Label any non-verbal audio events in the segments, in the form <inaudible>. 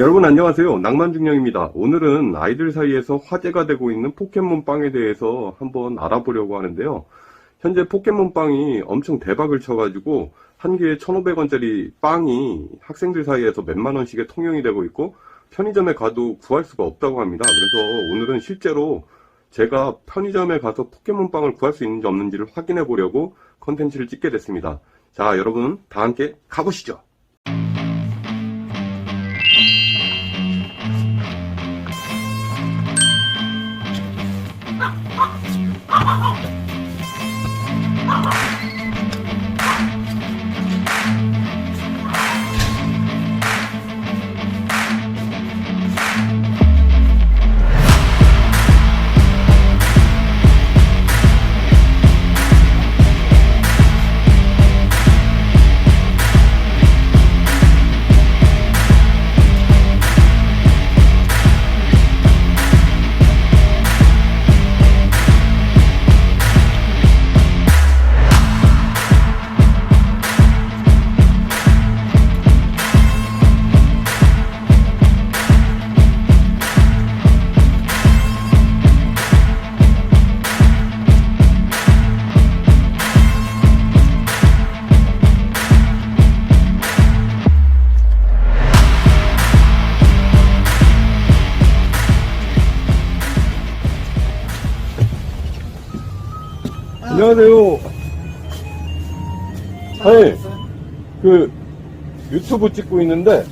여러분 안녕하세요. 낭만중령입니다. 오늘은 아이들 사이에서 화제가 되고 있는 포켓몬빵에 대해서 한번 알아보려고 하는데요. 현재 포켓몬빵이 엄청 대박을 쳐가지고 한 개에 1,500원짜리 빵이 학생들 사이에서 몇만 원씩에 통용이 되고 있고 편의점에 가도 구할 수가 없다고 합니다. 그래서 오늘은 실제로 제가 편의점에 가서 포켓몬빵을 구할 수 있는지 없는지를 확인해 보려고 컨텐츠를 찍게 됐습니다. 자, 여러분 다 함께 가보시죠. 안녕하세요. 아니, 그, 유튜브 찍고 있는데,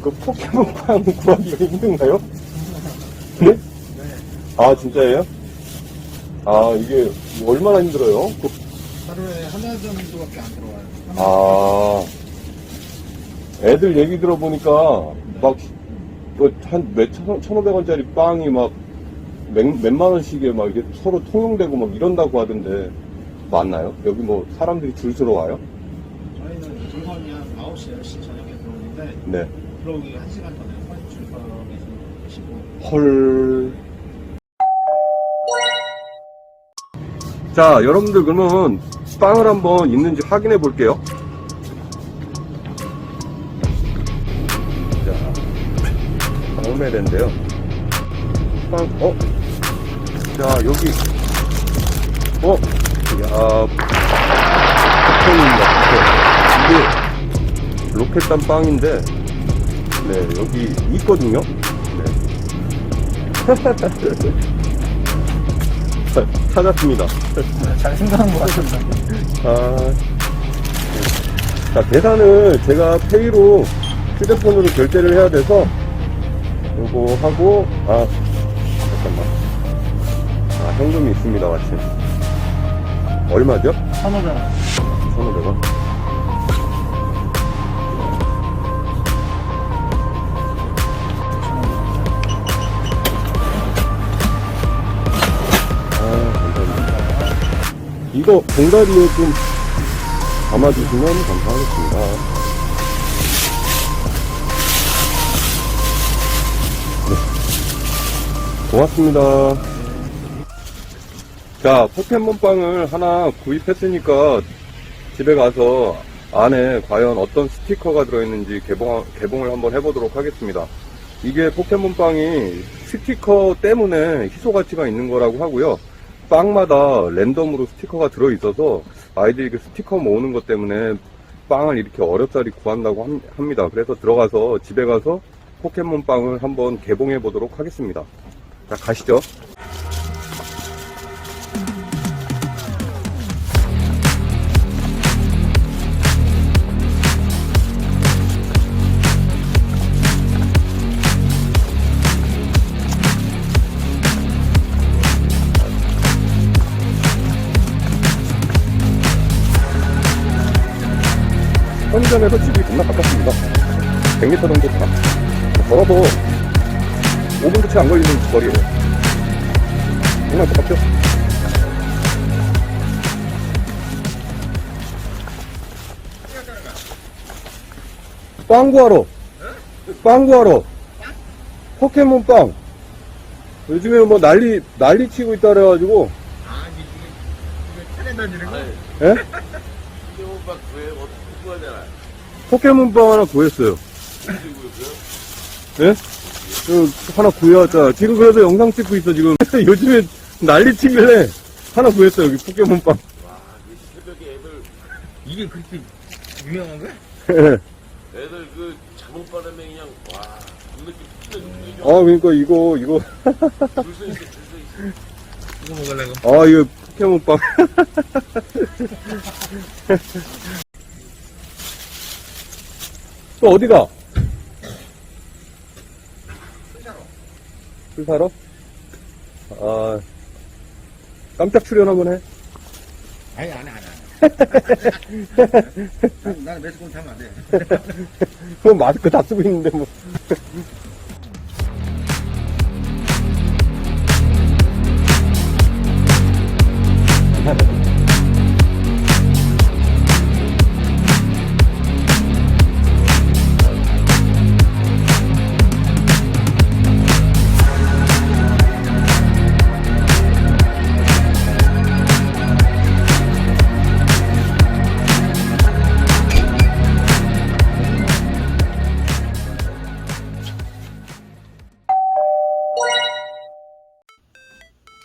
그 포켓몬빵 구하기가 힘든가요? 네? 아, 진짜예요? 아, 이게 얼마나 힘들어요? 그, 하루에 하나 정도밖에 안 들어와요. 아, 애들 얘기 들어보니까, 막, 그 한, 몇, 천, 천오백 원짜리 빵이 막, 몇, 몇만 원씩에 막 이게 서로 통용되고 막 이런다고 하던데, 맞나요? 여기 뭐, 사람들이 줄 서러 와요? 저희는 들어오니 한 9시, 10시 저녁에 들어오는데 네. 들어오기 1시간 전에 허리 출석에서 계시고 헐. 자, 여러분들 그러면 빵을 한번 있는지 확인해 볼게요. 자, 다음에랜데요. 빵, 어? 자, 여기, 어? 야, 포켓입니다, 포켓. 이게 로켓단 빵인데, 네, 여기 있거든요. 네. <laughs> 찾았습니다. 잘 생각한 것 같습니다. 아, 네. 자, 계산을 제가 페이로 휴대폰으로 결제를 해야 돼서, 요거 하고. 아, 현금이 있습니다, 마침. 얼마죠? 1,500원. 1,500원. 아, 감사합니다. 이거 봉다리에 좀 담아주시면 감사하겠습니다. 네. 고맙습니다. 자, 포켓몬빵을 하나 구입했으니까 집에 가서 안에 과연 어떤 스티커가 들어있는지 개봉, 개봉을 한번 해보도록 하겠습니다. 이게 포켓몬빵이 스티커 때문에 희소 가치가 있는 거라고 하고요. 빵마다 랜덤으로 스티커가 들어있어서 아이들이 그 스티커 모으는 것 때문에 빵을 이렇게 어렵사리 구한다고 함- 합니다. 그래서 들어가서 집에 가서 포켓몬 빵을 한번 개봉해 보도록 하겠습니다. 자, 가시죠. 편의점에서 집이 겁나 가깝습니다. 100m 정도 다. 걸어도 5분도 채 안 걸리는 거리예요. 정말 가깝죠? 빵 구하러. 빵 구하러. 포켓몬 빵. 요즘에 뭐 난리, 난리 치고 있다 그래가지고, 아, 이게, 이게, 이게 차례 다니는 거? 예? 오빠 구해 어떻게 구하잖아. 포켓몬 빵 하나 구했어요. 네? 그 하나 구해왔자. 지금 그래서 영상 찍고 있어, 지금. <laughs> 요즘에 난리 치길래 하나 구했어, 여기 포켓몬빵. 새벽에 애들 이게 그렇게 유명한 거야? <laughs> 애들 그 잠옷 바람에 그냥 와 눈느낌 튀어주는 아, 그러니까 이거, 이거. 줄서 있어 줄서 있어 이거 먹으려고. 아, 이거 포켓몬빵. <laughs> 또 어디가? 술 사러? 아, 깜짝 출연 한번 해. 아니, 안 해, 안 해. 안 해. 나는 매스콘 타면 안 돼. 그럼 마스크 다 쓰고 있는데 뭐.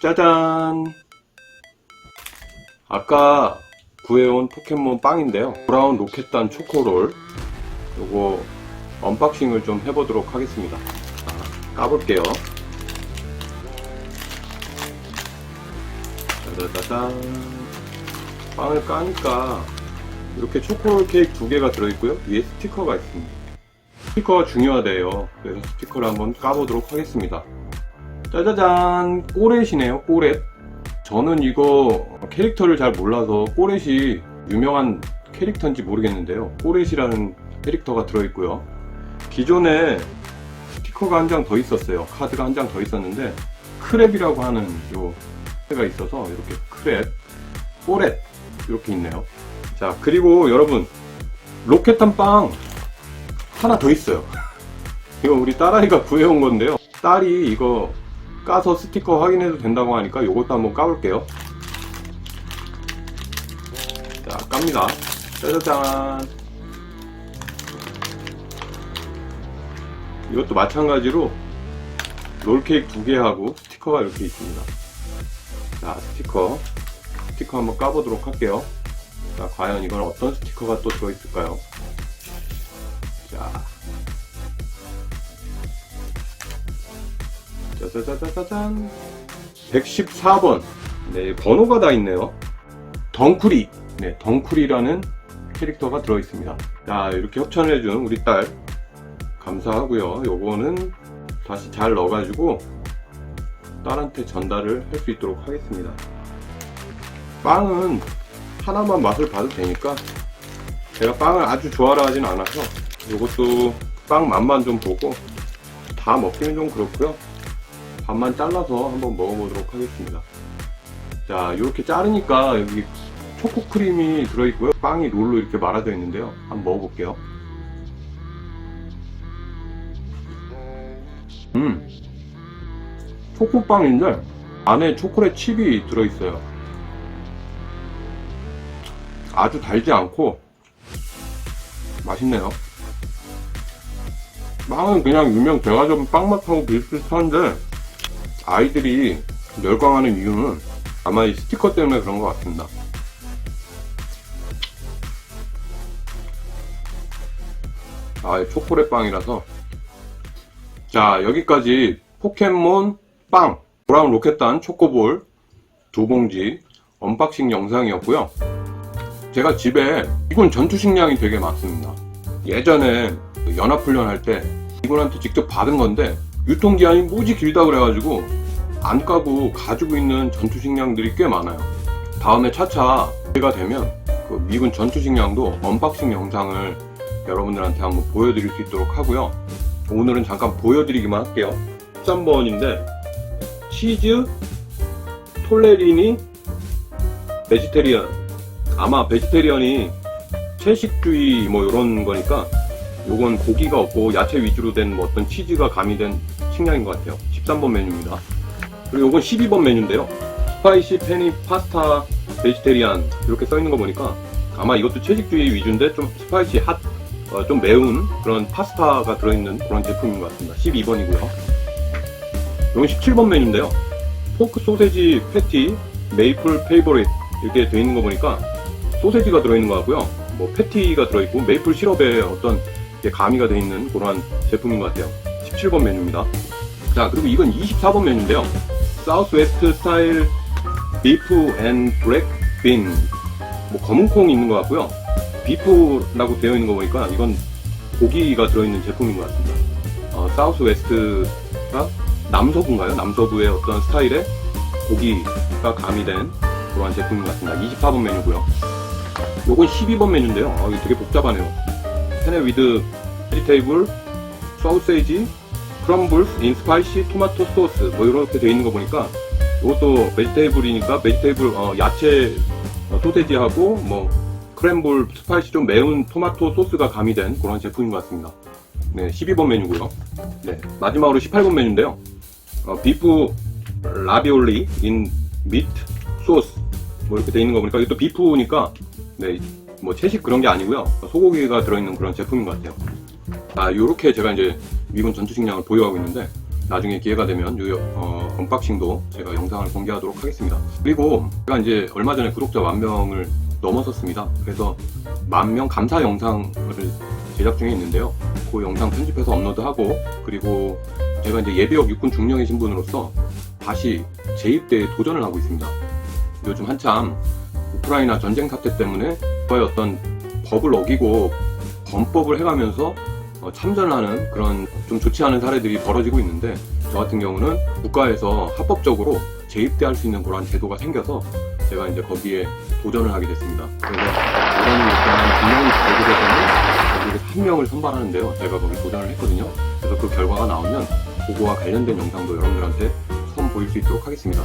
짜잔! 아까 구해온 포켓몬 빵인데요. 브라운 로켓단 초코롤. 요거 언박싱을 좀 해보도록 하겠습니다. 자, 까볼게요. 짜자자잔. 빵을 까니까 이렇게 초코롤 케이크 두 개가 들어있고요. 위에 스티커가 있습니다. 스티커가 중요하대요. 그래서 스티커를 한번 까보도록 하겠습니다. 짜자잔 꼬렛이네요 꼬렛. 저는 이거 캐릭터를 잘 몰라서 꼬렛이 유명한 캐릭터인지 모르겠는데요. 꼬렛이라는 캐릭터가 들어있고요. 기존에 스티커가 한 장 더 있었어요. 카드가 한 장 더 있었는데 크랩이라고 하는 요가 있어서 이렇게 크랩 꼬렛 이렇게 있네요. 자 그리고 여러분 로켓한 빵 하나 더 있어요. <laughs> 이거 우리 딸아이가 구해온 건데요. 딸이 이거 까서 스티커 확인해도 된다고 하니까 이것도 한번 까볼게요. 자, 깝니다. 짜자잔. 이것도 마찬가지로 롤케이크 두 개하고 스티커가 이렇게 있습니다. 자, 스티커. 스티커 한번 까보도록 할게요. 자, 과연 이건 어떤 스티커가 또 들어있을까요? 자, 짜자자자잔 114번. 네 번호가 다 있네요. 덩쿠리. 네 덩쿠리라는 캐릭터가 들어있습니다. 자 이렇게 협찬을 해준 우리 딸. 감사하고요. 요거는 다시 잘 넣어가지고 딸한테 전달을 할 수 있도록 하겠습니다. 빵은 하나만 맛을 봐도 되니까 제가 빵을 아주 좋아하진 않아서 요것도 빵 맛만 좀 보고 다 먹기는 좀 그렇고요 반만 잘라서 한번 먹어보도록 하겠습니다. 자, 이렇게 자르니까 여기 초코 크림이 들어있고요. 빵이 롤로 이렇게 말아져 있는데요. 한번 먹어볼게요. 음, 초코빵인데 안에 초콜릿 칩이 들어있어요. 아주 달지 않고 맛있네요. 빵은 그냥 유명 좀 빵맛하고 비슷비슷한데 아이들이 열광하는 이유는 아마 이 스티커 때문에 그런 것 같습니다. 아, 초콜릿 빵이라서. 자, 여기까지 포켓몬 빵, 브라운 로켓단 초코볼 두 봉지 언박싱 영상이었고요. 제가 집에 이군 전투식량이 되게 많습니다. 예전에 연합훈련 할 때 이군한테 직접 받은 건데 유통기한이 무지 길다 그래가지고 안 까고 가지고 있는 전투식량들이 꽤 많아요. 다음에 차차 기회가 되면 그 미군 전투식량도 언박싱 영상을 여러분들한테 한번 보여드릴 수 있도록 하고요. 오늘은 잠깐 보여드리기만 할게요. 13번인데 치즈, 톨레리니, 베지테리언 아마 베지테리언이 채식주의 뭐 이런 거니까 요건 고기가 없고 야채 위주로 된 뭐 어떤 치즈가 가미된 식량인 것 같아요. 13번 메뉴입니다. 그리고 요건 12번 메뉴인데요. 스파이시 페니 파스타 베지테리안 이렇게 써 있는 거 보니까 아마 이것도 채식주의 위주인데 좀 스파이시 핫 어, 좀 매운 그런 파스타가 들어있는 그런 제품인 것 같습니다. 12번이고요. 이건 17번 메뉴인데요. 포크 소세지 패티, 메이플 페이보릿 이렇게 되어 있는 거 보니까 소세지가 들어있는 것 같고요. 뭐 패티가 들어있고 메이플 시럽에 어떤 가미가 되어 있는 그러한 제품인 것 같아요. 17번 메뉴입니다. 자 그리고 이건 24번 메뉴인데요. 사우스 웨스트 스타일 비프 앤 브렉 빈. 뭐 검은 콩이 있는 것 같고요. 비프라고 되어 있는 거 보니까 이건 고기가 들어있는 제품인 것 같습니다. 어, 사우스 웨스트가 남서부인가요? 남서부의 어떤 스타일의 고기가 가미된 그러한 제품인 것 같습니다. 24번 메뉴고요. 요건 12번 메뉴인데요. 어, 이거 되게 복잡하네요. 페네 위드 베지테이블, 소세지, 크럼블스, 인 스파이시, 토마토 소스 뭐 이렇게 되어 있는 거 보니까 이것도 베지테이블이니까 베지테이블 어, 야채 어, 소세지하고 뭐 크램블 스파이시 좀 매운 토마토 소스가 가미된 그런 제품인 것 같습니다. 네, 12번 메뉴고요. 네, 마지막으로 18번 메뉴인데요. 어, 비프 라비올리 인 미트 소스 뭐 이렇게 돼 있는 거 보니까 이것도 비프니까 네, 뭐 채식 그런 게 아니고요. 소고기가 들어있는 그런 제품인 것 같아요. 아, 요렇게 제가 이제 미군 전투식량을 보유하고 있는데 나중에 기회가 되면 요 어, 언박싱도 제가 영상을 공개하도록 하겠습니다. 그리고 제가 이제 얼마 전에 구독자 만 명을 넘어섰습니다. 그래서 만 명 감사 영상을 제작 중에 있는데요. 그 영상 편집해서 업로드하고 그리고 제가 이제 예비역 육군 중령의 신분으로서 다시 재입대에 도전을 하고 있습니다. 요즘 한참 우크라이나 전쟁 사태 때문에 저의 어떤 법을 어기고 범법을 해가면서 어, 참전하는 그런 좀 좋지 않은 사례들이 벌어지고 있는데 저 같은 경우는 국가에서 합법적으로 재입대할 수 있는 그런 제도가 생겨서 제가 이제 거기에 도전을 하게 됐습니다. 그래서 도전을 일단 두 명이 발굴해서는 거기에서 한 명을 선발하는데요. 제가 거기 도전을 했거든요. 그래서 그 결과가 나오면 그거와 관련된 영상도 여러분들한테 선보일 수 있도록 하겠습니다.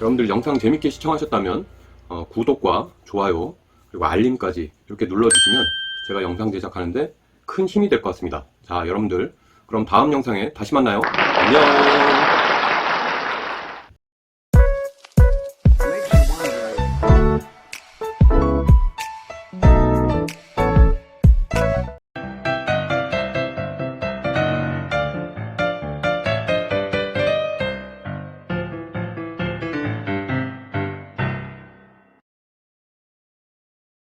여러분들 영상 재밌게 시청하셨다면 어, 구독과 좋아요 그리고 알림까지 이렇게 눌러주시면 제가 영상 제작하는데 큰 힘이 될 것 같습니다. 자, 여러분들 그럼 다음 영상에 다시 만나요. 안녕.